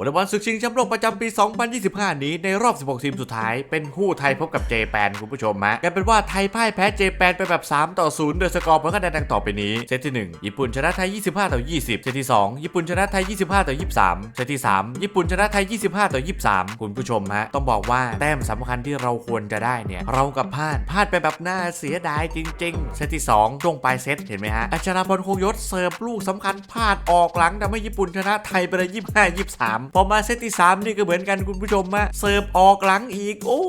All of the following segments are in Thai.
วอลเลย์บอลศึกชิงแชมป์โลกประจำปี 2025 นี้ในรอบ 16 ทีมสุดท้ายเป็นคู่ไทยพบกับเจแปนคุณผู้ชมฮะกลายเป็นว่าไทยพ่ายแพ้เจแปนไปแบบ 3 ต่อ 0 โดยสกอร์ผลคะแนนดังต่อไปนี้ เซตที่ 1 ญี่ปุ่นชนะไทย 25 ต่อ 20 เซตที่ 2 ญี่ปุ่นชนะไทย 25 ต่อ 23 เซตที่ 3 ญี่ปุ่นชนะไทย 25 ต่อ 23 คุณผู้ชมฮะต้องบอกว่าแต้มสำคัญที่เราควรจะได้เนี่ยเรากับพลาดพลาดไปแบบน่าเสียดายจริง ๆ เซตที่ 2 ช่วงปลายเซตเห็นไหมฮะอัชราพรคงยศเสิร์ฟลูกสำคัญพลาดออกหลังทำให้ญี่ปุ่นชนะไทยไปเลย25 23พอมาเซตที่ 3 นี่ก็เหมือนกันคุณผู้ชมมาเสิร์ฟออกหลังอีก โอ้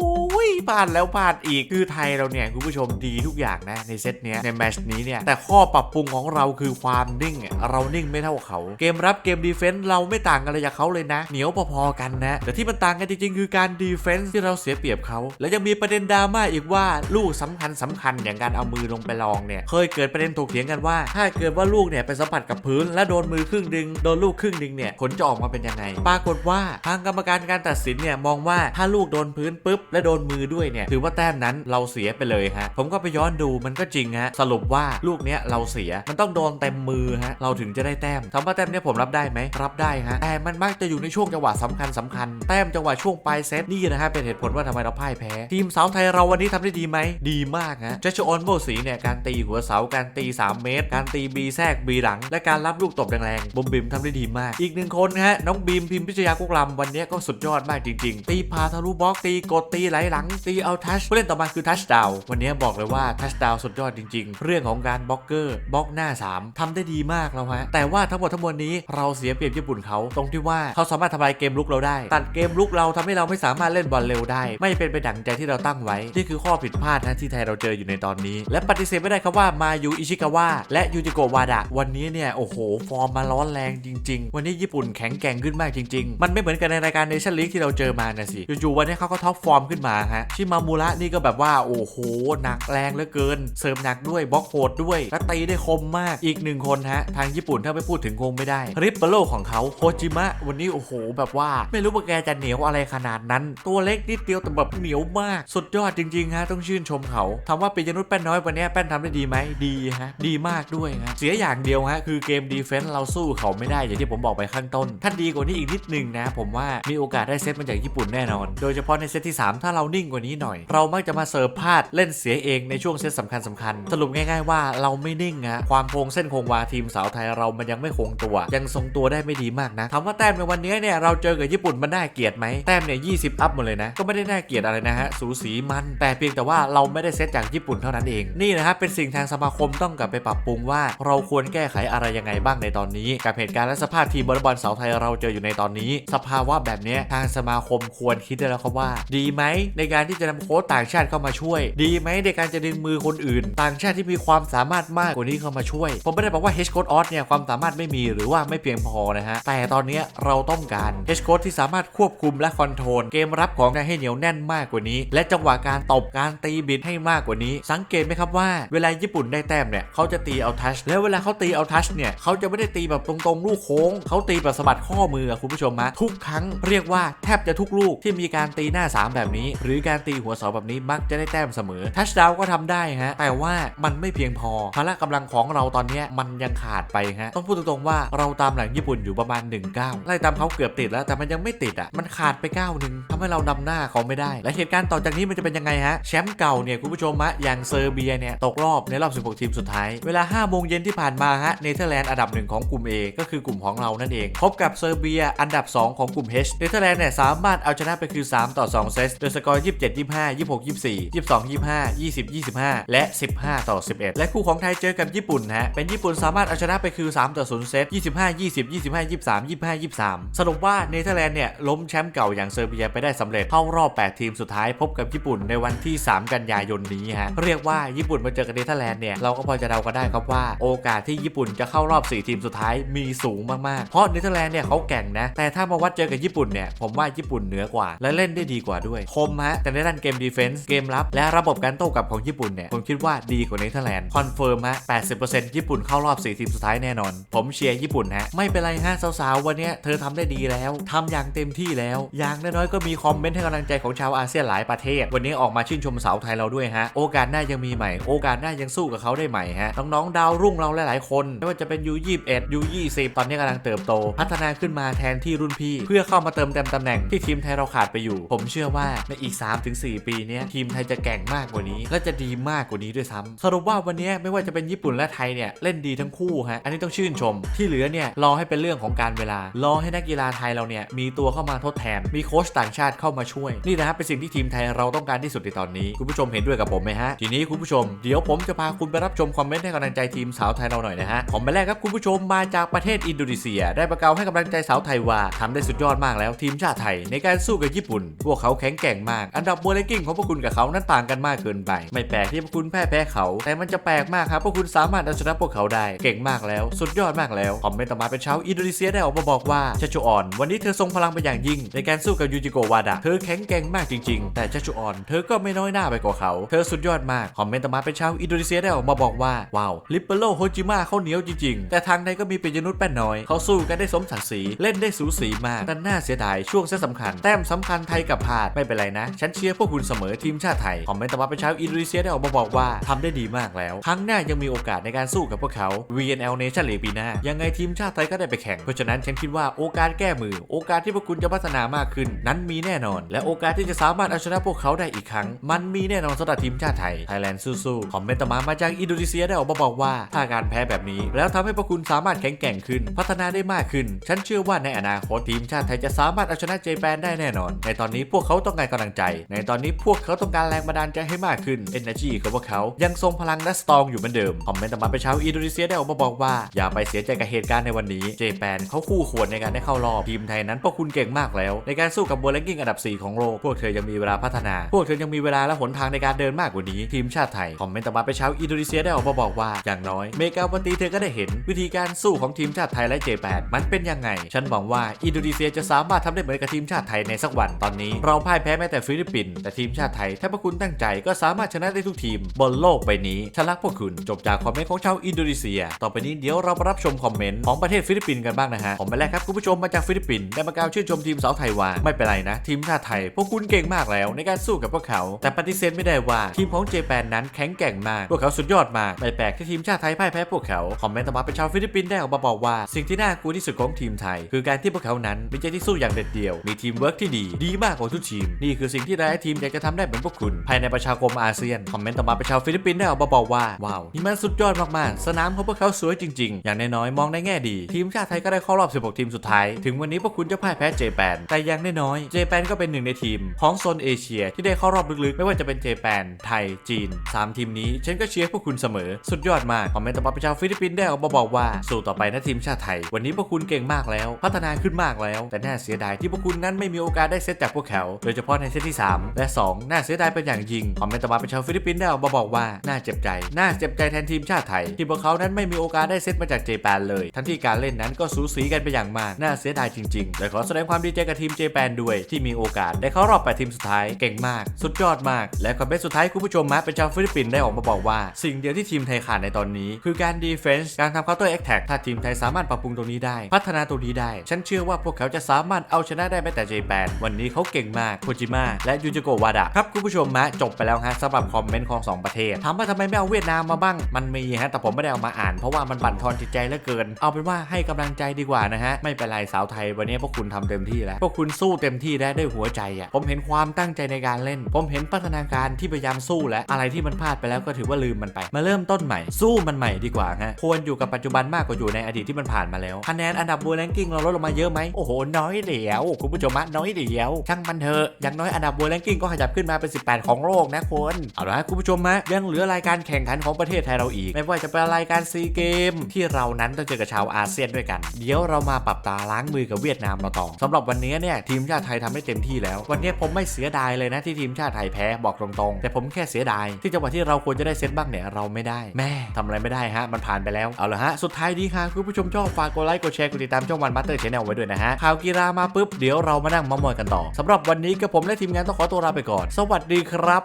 ยพลาดแล้วพลาดอีกคือไทยเราเนี่ยคุณผู้ชมดีทุกอย่างนะในเซตเนี้ยในแมชนี้เนี่ยแต่ข้อปรับปรุงของเราคือความนิ่งอะเรานิ่งไม่เท่าเขา เกมรับเกมดีเฟนส์เราไม่ต่างกันเลยจากเขาเลยนะ เหนียวพอๆกันนะ แต่ที่มันต่างกันจริงๆ คือการดีเฟนส์ที่เราเสียเปรียบเขา แล้วยังมีประเด็นดราม่าอีกว่าลูกสำคัญสำคัญอย่างการเอามือลงไปลองเนี่ยเคยเกิดประเด็นถกเถียงกันว่า ถ้าเกิดว่าลูกเนี่ยไปสัมผัสกับพื้น และโดนมือครึ่งดึงโดนลูกครึ่งดึงเนี่ยผลจะออกมาเป็นยังไงปากฏว่าทางกรรมการการตัดสินเนี่ยมองว่าถ้าลูกโดนพื้นปุ๊บและโดนมือด้วยเนี่ยถือว่าแต้มนั้นเราเสียไปเลยฮะผมก็ไปย้อนดูมันก็จริงฮะสรุปว่าลูกเนี้ยเราเสียมันต้องโดนเต็มมือฮะเราถึงจะได้แต้มถามว่าแต้มเนี้ยผมรับได้ไหมรับได้ฮะแต่มันมักจะอยู่ในช่วงจังหวะสำคัญสำคัญแต้มจังหวะช่วงปลายเซตนี่นะฮะเป็นเหตุผลว่าทำไมเราพ่ายแพ้ ทีมสาวไทยเราวันนี้ทำได้ดีไหมดีมากฮะเจชออนโบสีเนี่ยการตีหัวเสาการตี 3 เมตร การตีบีแทรกบีหลัง และการรับลูกตบแรงๆบุมบิมทำได้ดีมาก อีกหนึ่งคนฮะน้องบีมพิมพิชยากุกลำวันนี้ก็สุดยอดมากจริง ๆ ตีพาทะลุบล็อกตีกดตีไหลหลัง ตีเอาทัชผู้เล่นต่อมาคือทัชดาววันนี้บอกเลยว่าทัชดาวสุดยอดจริง ๆ เรื่องของการบล็อกเกอร์บล็อกหน้า 3ทำได้ดีมากแล้วฮะแต่ว่าทั้งหมดทั้งมวลนี้เราเสียเปรียบญี่ปุ่นเขาตรงที่ว่าเขาสามารถทำลายเกมลุกเราได้ ตัดเกมลุกเราทำให้เราไม่สามารถเล่นบอลเร็วได้ ไม่เป็นไปดั่งใจที่เราตั้งไว้นี่คือข้อผิดพลาดนะที่ไทยเราเจออยู่ในตอนนี้ และปฏิเสธไม่ได้ครับว่ามายูอิชิกาวะและยูจิโกะวาดะวันนี้เนี่ยโอ้โห ฟอร์มมาร้อนแรงจริง ๆ วันนี้ญี่ปุ่นแข็งแกร่งขึ้นมากจริง ๆ มันไม่เหมือนกันในรายการเนชั่นลีกที่เราเจอมานะสิ อยู่ๆวันนี้เขาก็ท็อปฟอร์มขึ้นมาฮะ ชิมามูระนี่ก็แบบว่าโอ้โห หนักแรงเหลือเกิน เสริมหนักด้วยบล็อกโหดด้วย และตีได้คมมากอีกหนึ่งคนฮะ ทางญี่ปุ่นถ้าไม่พูดถึงคงไม่ได้ริปเปโลของเขาโคจิมะวันนี้โอ้โห แบบว่าไม่รู้ว่าแกจะเหนียวอะไรขนาดนั้น ตัวเล็กนิดเดียวแต่แบบเหนียวมาก สุดยอดจริงๆฮะต้องชื่นชมเขาถามว่าปิยนุชแป้นน้อยวันนี้แป้นทำได้ดีไหมดีฮะดีมากด้วยฮะเสียอย่างเดียวฮะคือเกมดีเฟนส์เราสู้เขาไม่ได้อย่างที่ผมบอกไปข้างต้น ถ้าดีกว่านี้อีกนิดนึงนะ ผมว่ามีโอกาสได้เซตมาจากญี่ปุ่นแน่นอน โดยเฉพาะในเซตที่ 3 ถ้าเรานิ่งกว่านี้หน่อย เรามักจะมาเสิร์ฟพลาดเล่นเสียเองในช่วงเซตสำคัญสำคัญ สรุปง่ายๆว่าเราไม่นิ่งฮะความคงเส้นคงวาทีมสาวไทยเรามันยังไม่คงตัว ยังทรงตัวได้ไม่ดีมากนะถามว่าแต้มในวันนี้เนี่ยเราเจอกับญี่ปุ่นมันน่าเกียดไหมแต้มเนี่ย20อัพหมดเลยนะก็ไม่ได้น่าเกียดอะไรนะฮะสูสีมันแต่เพียงแต่ว่าเราไม่ได้เซตจากญี่ปุ่นเท่านั้นเองนี่นะครับเป็นสิ่งทางสมาคมต้องกลับไปปรับปรุงว่า เราควรแก้ไขอะไรยังไงบ้างในตอนนี้ กับเหตุการณ์และสภาพทีมบอลบอลสาวไทยเราเจออยู่ในตอนนี้ สภาวะแบบนี้ทางสมาคมควรคิดได้แล้วครับว่า ดีไหมในการที่จะนำโค้ชต่างชาติเข้ามาช่วย ดีไหมในการจะดึงมือคนอื่น ต่างชาติที่มีความสามารถมากกว่านี้เข้ามาช่วย ผมไม่ได้บอกว่าเฮชโค้ดออสเนี่ยความสามารถไม่มีหรือว่าไม่เพียงพอนะฮะแต่ตอนนี้เราต้องการเฮชโค้ดที่สามารถควบคุมและคอนโทรลเกมรับของนายให้เหนียวแน่นมากกว่านี้ และจังหวะการตบการตีบิดให้มากกว่านี้ สังเกตไหมครับว่าเวลาญี่ปุ่นได้แต้มเนี่ยเขาจะตีเอาทัชแล้วเวลาเขาตีเอาทัชเนี่ยเขาจะไม่ได้ตีแบบตรงๆลูกโค้งเขาตีแบบสะบัดข้อมือคุณผู้ชมมะทุกครั้งเรียกว่าแทบจะทุกลูกที่มีการตีหน้า 3 แบบนี้ หรือการตีหัวเสาแบบนี้มักจะได้แต้มเสมอทัชดาวก็ทำได้ฮะแต่ว่ามันไม่เพียงพอพละกำลังของเราตอนนี้มันยังขาดไปฮะต้องพูดตรงๆว่าเราตามหลังญี่ปุ่นอยู่ประมาณ1 9ไล่ตามเขาเกือบติดแล้วแต่มันยังไม่ติดอะมันขาดไป9ก้าหนึ่งทำให้เรานำหน้าเขาไม่ได้ และเหตุการณ์ต่อจากนี้มันจะเป็นยังไงฮะแชมป์เก่าเนี่ยคุณผู้ชมฮะอย่างเซอร์เบียเนี่ยตกรอบในรอบ 16 ทีมสุดท้าย เวลา5โมงเย็นที่ผ่านมาฮะเนเธอร์แลนด์อันดับหนึ่งของกลุ่ม A ก็คือกลุ่มของเรานั่นเองพบกับเซอร์เบียอันดับ 2 ของกลุ่ม H เนเธอร์แลนด์เนี่ยสามารถเอาชนะไปคือ 3 ต่อ 2 เซตโดยสกอร์ 27 25 26 24 22 25 20 25 และ 15 ต่อ 11 และคู่ของไทยเจอกับญี่ปุ่นฮะเป็นญี่ปุ่นสามารถเอาชนะไปคือ 3 ต่อ 0 เซต25 20 25 23 25 23 สรุปว่าเนเธอร์แลนด์เนี่ยล้มแชมป์เก่าอย่างเซอร์เบียไปได้สำเร็จเข้ารอบ 8 ทีมสุดท้ายพบกับญี่ปุ่นในวันที่ 3 กันยายนนี้ฮะเรียกว่าญี่ปุ่นมาเจอกับเนเธอร์แลนด์เนี่ยเราก็พอจะเดากันได้ครับว่า โอกาสที่ญี่ปุ่นจะเข้ารอบ 4 ทีมสุดท้ายมีสูงมากๆ เพราะเนเธอร์แลนด์เนี่ยเขาแก่งนะแต่ถ้ามาวัดเจอกับญี่ปุ่นเนี่ย ผมว่าญี่ปุ่นเหนือกว่า และเล่นได้ดีกว่าด้วย คมฮะ แต่ในด้านเกมดีเฟนส์เกมรับ และระบบการโต้กลับของญี่ปุ่นเนี่ย ผมคิดว่าดีกว่าเนเธอร์แลนด์คอนเฟิร์มฮะ 80%ญี่ปุ่นเข้ารอบ4ทีมสุดท้ายแน่นอน ผมเชียร์ญี่ปุ่นฮะ ไม่เป็นไรฮะสาวๆวันนี้เธอทำได้ดีแล้วทำอย่างเต็มที่แล้ว อย่างน้อยๆก็มีคอมเมนต์ให้กำลังใจของชาวอาเซียนหลายประเทศ วันนี้ออกมาชื่นชมสาวไทยเราด้วยฮะ โอกาสหน้ายังมีใหม่ โอกาสหน้ายังสู้กับเขาได้ใหม่ฮะ น้องๆดาวรุ่งเราหลายๆคน ไม่ว่าจะเป็น U21 U20 ตอนนี้กำลังเติบโต พัฒนาขึ้นมาแทนที่รุ่นพี่ เพื่อเข้ามาเติมเต็มตำแหน่งที่ทีมไทยเราขาดไปอยู่ ผมเชื่อว่าในอีก 3-4 ปีนี้ทีมไทยจะแก่งมากกว่านี้ และจะดีมากกว่านี้ด้วยซ้ำสรุปว่าวันนี้ไม่ว่าจะเป็นญี่ปุ่นและไทยเนี่ยเล่นดีทั้งคู่ฮะอันนี้ต้องชื่นชม ที่เหลือเนี่ยรอให้เป็นเรื่องของการเวลารอให้นักกีฬาไทยเราเนี่ยมีตัวเข้ามาทดแทน มีโค้ชต่างชาติเข้ามาช่วยนี่นะครับเป็นสิ่งที่ทีมไทยเราต้องการที่สุดในตอนนี้คุณผู้ชมเห็นด้วยกับผมไหมฮะทีนี้คุณผู้ชมเดี๋ยวผมจะพาคุณไปรับชมคอมเมนต์ให้กำลังใจทีมสาวไทยเราหน่อยนะฮะคอมเมนต์แรกครับคุณผู้ชมมาจากประเทศอินโดนีเซีย ได้ประกาศให้กำลังใจสาวไทยวาทำได้สุดยอดมากแล้วทีมชาติไทย ในการสู้กับญี่ปุ่น พวกเขาแข็งแกร่งมาก อันดับโบเลกิ้งของพวกคุณกับเขานั้นต่างกันมากเกินไป ไม่แปลกที่พวกคุณแพ้แพ้เขา แต่มันจะแปลกมากครับพวกคุณสามารถเอาชนะพวกเขาได้เก่งมากแล้ว สุดยอดมากแล้วคอมเมนต์ต่อมาเป็นชาวอินโดนีเซียได้ออกมาบอกว่าชัชชุออนวันนี้เธอทรงพลังเป็นอย่างยิ่ง ในการสู้กับยูจิโกวาดะเธอแข็งแกร่งมากจริง ๆ แต่ชัชชุออนเธอก็ไม่น้อยหน้าไปกว่าเขา เธอสุดยอดมากคอมเมนต์ต่อมาเป็นชาวอินโดนีเซียได้ออกมาบอกว่าว้าวลิปเปโลโฮจิมะเขาเหนียวจริงๆ แต่ทางในก็มีปิยนุชแป้นน้อยเขาสู้กันได้สมศักดิ์ศรีเล่นได้สสีมาก แต่น่าเสียดายช่วงเส้นสำคัญ แต้มสำคัญไทยกับพาดไม่เป็นไรนะ ฉันเชียร์พวกคุณเสมอทีมชาติไทย คอมเมนต์ต่อมาเป็นชาวอินโดนีเซียได้ออกมาบอกว่าทำได้ดีมากแล้ว ครั้งหน้ายังมีโอกาสในการสู้กับพวกเขา VNL Nation League ปีหน้า ยังไงทีมชาติไทยก็ได้ไปแข่ง เพราะฉะนั้นฉันคิดว่าโอกาสแก้มือ โอกาสที่พวกคุณจะพัฒนามากขึ้น นั้นมีแน่นอน และโอกาสที่จะสามารถเอาชนะพวกเขาได้อีกครั้ง มันมีแน่นอนสำหรับทีมชาติไทยไทยแลนด์สู้ๆคอมเมนต์ต่อมามาจากอินโดนีเซียได้ออกมาบอกว่าถ้าการแพ้แบบนี้ แล้วทำให้พวกคุณสามารถแข็งแกร่งขึ้น พัฒนาได้มากขึ้น ฉันเชื่อว่าในอนาคตทีมชาติไทยจะสามารถเอาชนะเจแปนได้แน่นอน ในตอนนี้พวกเขาต้องการกำลังใจ ในตอนนี้พวกเขาต้องการแรงบันดาลใจให้มากขึ้น Energy ของพวกเขายังทรงพลังและสตรองอยู่เหมือนเดิม คอมเมนต์ต่อมาเป็นชาวอินโดนีเซียได้ออกมาบอกว่า อย่าไปเสียใจกับเหตุการณ์ในวันนี้ เจแปนเขาคู่ควรในการได้เข้ารอบ ทีมไทยนั้นพวกคุณเก่งมากแล้ว ในการสู้กับบัวแรงกิ้งอันดับ 4 ของโลก พวกเธอยังมีเวลาพัฒนา พวกเธอยังมีเวลาและหนทางในการเดินมากกว่านี้ ทีมชาติไทย คอมเมนต์ต่อมาเป็นชาวอินโดนีเซียได้ออกมาบอกว่า อย่างน้อย เมกาวันตีเธอก็ได้เห็น วิธีการสู้ของทีมชาติไทยและเจแปนมันเป็นยังไง ฉันหวังว่าอินโดนีเซียจะสามารถทำได้เหมือนกับทีมชาติไทยในสักวันตอนนี้ เราพ่ายแพ้แม้แต่ฟิลิปปินส์แต่ทีมชาติไทย ถ้าพวกคุณตั้งใจก็สามารถชนะได้ทุกทีมบนโลกใบนี้ฉันรักพวกคุณจบจากคอมเมนต์ของชาวอินโดนีเซีย ต่อไปนี้เดี๋ยวเรามารับชมคอมเมนต์ของประเทศฟิลิปปินส์กันบ้างนะฮะคอมเมนต์แรกครับคุณผู้ชมมาจากฟิลิปปินส์ได้มากล่าวชื่นชมทีมสาวไทยว่าไม่เป็นไรนะ ทีมชาติไทย พวกคุณเก่งมากแล้วในการสู้กับพวกเขา แต่ปฏิเสธไม่ได้ว่าทีมของเจแปนนั้นแข็งแกร่งมากพวกเขาสุดยอดมากไม่แปลกที่ทีมชาติไทยพ่ายแพ้พวกเขาคอมเมนต์ต่อมาเป็นชาวฟิลิปปินส์ได้ออกมาบอกว่าสิ่งที่น่ากลัวที่สุดของทีมไทย คือการที่พวกเขานั้นมีใจที่สู้อย่างเด็ดเดี่ยว มีทีมเวิร์กที่ดี ดีมากกว่าทุกทีม นี่คือสิ่งที่หลายทีมอยากจะทำได้เหมือนพวกคุณ ภายในประชาคมอาเซียน คอมเมนต์ต่อมาเป็นชาวฟิลิปปินส์ได้ออกมาบอกว่า ว้าวนี่มันสุดยอดมากๆ สนามของพวกเขาสวยจริง ๆ อย่างน้อยๆมองในแง่ดี ทีมชาติไทยก็ได้เข้ารอบ 16 ทีมสุดท้าย ถึงวันนี้พวกคุณจะพ่ายแพ้เจแปน แต่อย่างน้อยๆเจแปนก็เป็นหนึ่งในทีมของโซนเอเชียที่ได้เข้ารอบลึกๆ ไม่ว่าจะเป็นเจแปน ไทย จีน 3 ทีมนี้ฉันก็เชียร์พวกคุณเสมอ สุดยอดมาก คอมเมนต์ต่อมาเป็นชาวฟิลิปปินส์ได้ออกมาบอกว่า สู้ต่อไปนะทีมชาติไทย วันนี้พวกคุณเก่งมากแล้ว พัฒนาขึ้นมากแล้ว แต่น่าเสียดายที่พวกคุณนั้นไม่มีโอกาสได้เซตจากพวกเขาโดยเฉพาะในเซตที่ 3 และ 2 น่าเสียดายเป็นอย่างยิ่งคอมเมนต์ต่อมาเป็นชาวฟิลิปปินส์ได้ออกมาบอกว่าน่าเจ็บใจน่าเจ็บใจแทนทีมชาติไทย ที่พวกเขานั้นไม่มีโอกาสได้เซตมาจากเจแปนเลย ทั้งที่การเล่นนั้นก็สูสีกันไปอย่างมากน่าเสียดายจริงๆและขอแสดงความดีใจกับทีมเจแปนด้วย ที่มีโอกาสได้เข้ารอบแปดทีมสุดท้ายเก่งมาก สุดยอดมาก และคอมเมนต์สุดท้ายคุณผู้ชมมาเป็นชาวฟิลิปปินส์ได้ออกมาบอกว่า สิ่งเดียวที่ทีมไทยขาดในตอนนี้ คือการดีเฟนส์การทำ counter attack ถ้าทีมไทยสามารถปรับปรุงตรงนี้ได้ พัฒนาตรงนี้ได้ฉันเชื่อว่าพวกเขาจะสามารถเอาชนะได้แม้แต่เจแปนวันนี้เขาเก่งมากโคจิมะและยูจิโกวาดะครับคุณผู้ชมมาจบไปแล้วฮะสำหรับคอมเมนต์ของสองประเทศถามว่าทำไมไม่เอาเวียดนามมาบ้าง มันมีฮะแต่ผมไม่ได้เอามาอ่านเพราะว่ามันบั่นทอนจิตใจเหลือเกิน เอาเป็นว่าให้กำลังใจดีกว่านะฮะไม่เป็นไรสาวไทยวันนี้พวกคุณทำเต็มที่แล้วพวกคุณสู้เต็มที่ได้ด้วยหัวใจอะผมเห็นความตั้งใจในการเล่น ผมเห็นพัฒนาการที่พยายามสู้และอะไรที่มันพลาดไปแล้วก็ถือว่าลืมมันไป มาเริ่มต้นใหม่ สู้มันใหม่ดีกว่าฮะควรอยู่กับปัจจุบันมากกว่าอยู่ในอดีตที่มันผ่านมาแล้วคะแนนอันดับบูแรงกิ้งเราลดลงมาเยอะไหมโอ้โหน้อยเดียว คุณผู้ชมะน้อยเดียว ช่างมันเถอะอย่างน้อยอันดับบูแรงกิ้งก็ขยับขึ้นมาเป็น 18 ของโลกนะคุณเอาละฮะคุณผู้ชมฮะยังเหลือรายการแข่งขันของประเทศไทยเราอีก ไม่ว่าจะเป็นรายการซีเกม ที่เรานั้นต้องเจอกับชาวอาเซียนด้วยกัน เดี๋ยวเรามาปรับตาล้างมือกับเวียดนามเราต่อสำหรับวันนี้เนี่ยทีมชาติไทยทำได้เต็มที่แล้ว วันนี้ผมไม่เสียดายเลยนะที่ทีมชาติไทยแพ้บอกตรงๆ แต่ผมแค่เสียดาย ที่จังหวะที่เราควรจะได้เซตบ้างเนี่ยเราไม่ได้แม่ทำอะไรไม่ได้ฮะมันผ่านไปแล้วเอาละฮะสุดท้ายดีค่ะคุณผู้ชมชอบฝากกดไลค์กดแชร์กดติดตามช่องวันบัตเตอร์ชแนลไว้ด้วยนะฮะข่าวกีฬามาปุ๊บเดี๋ยวเรามานั่งมามอยกันต่อสำหรับวันนี้กับผมและทีมงานต้องขอตัวลาไปก่อน สวัสดีครับ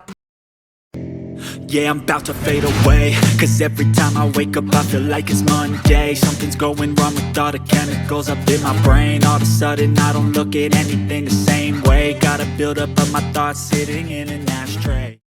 Yeah, I'm about to fade away Cause every time I wake up I feel like it's Monday Something's going wrong with all the chemicals up in my brain All of a sudden I don't look at anything the same way Gotta build up of my thoughts sitting in an ashtray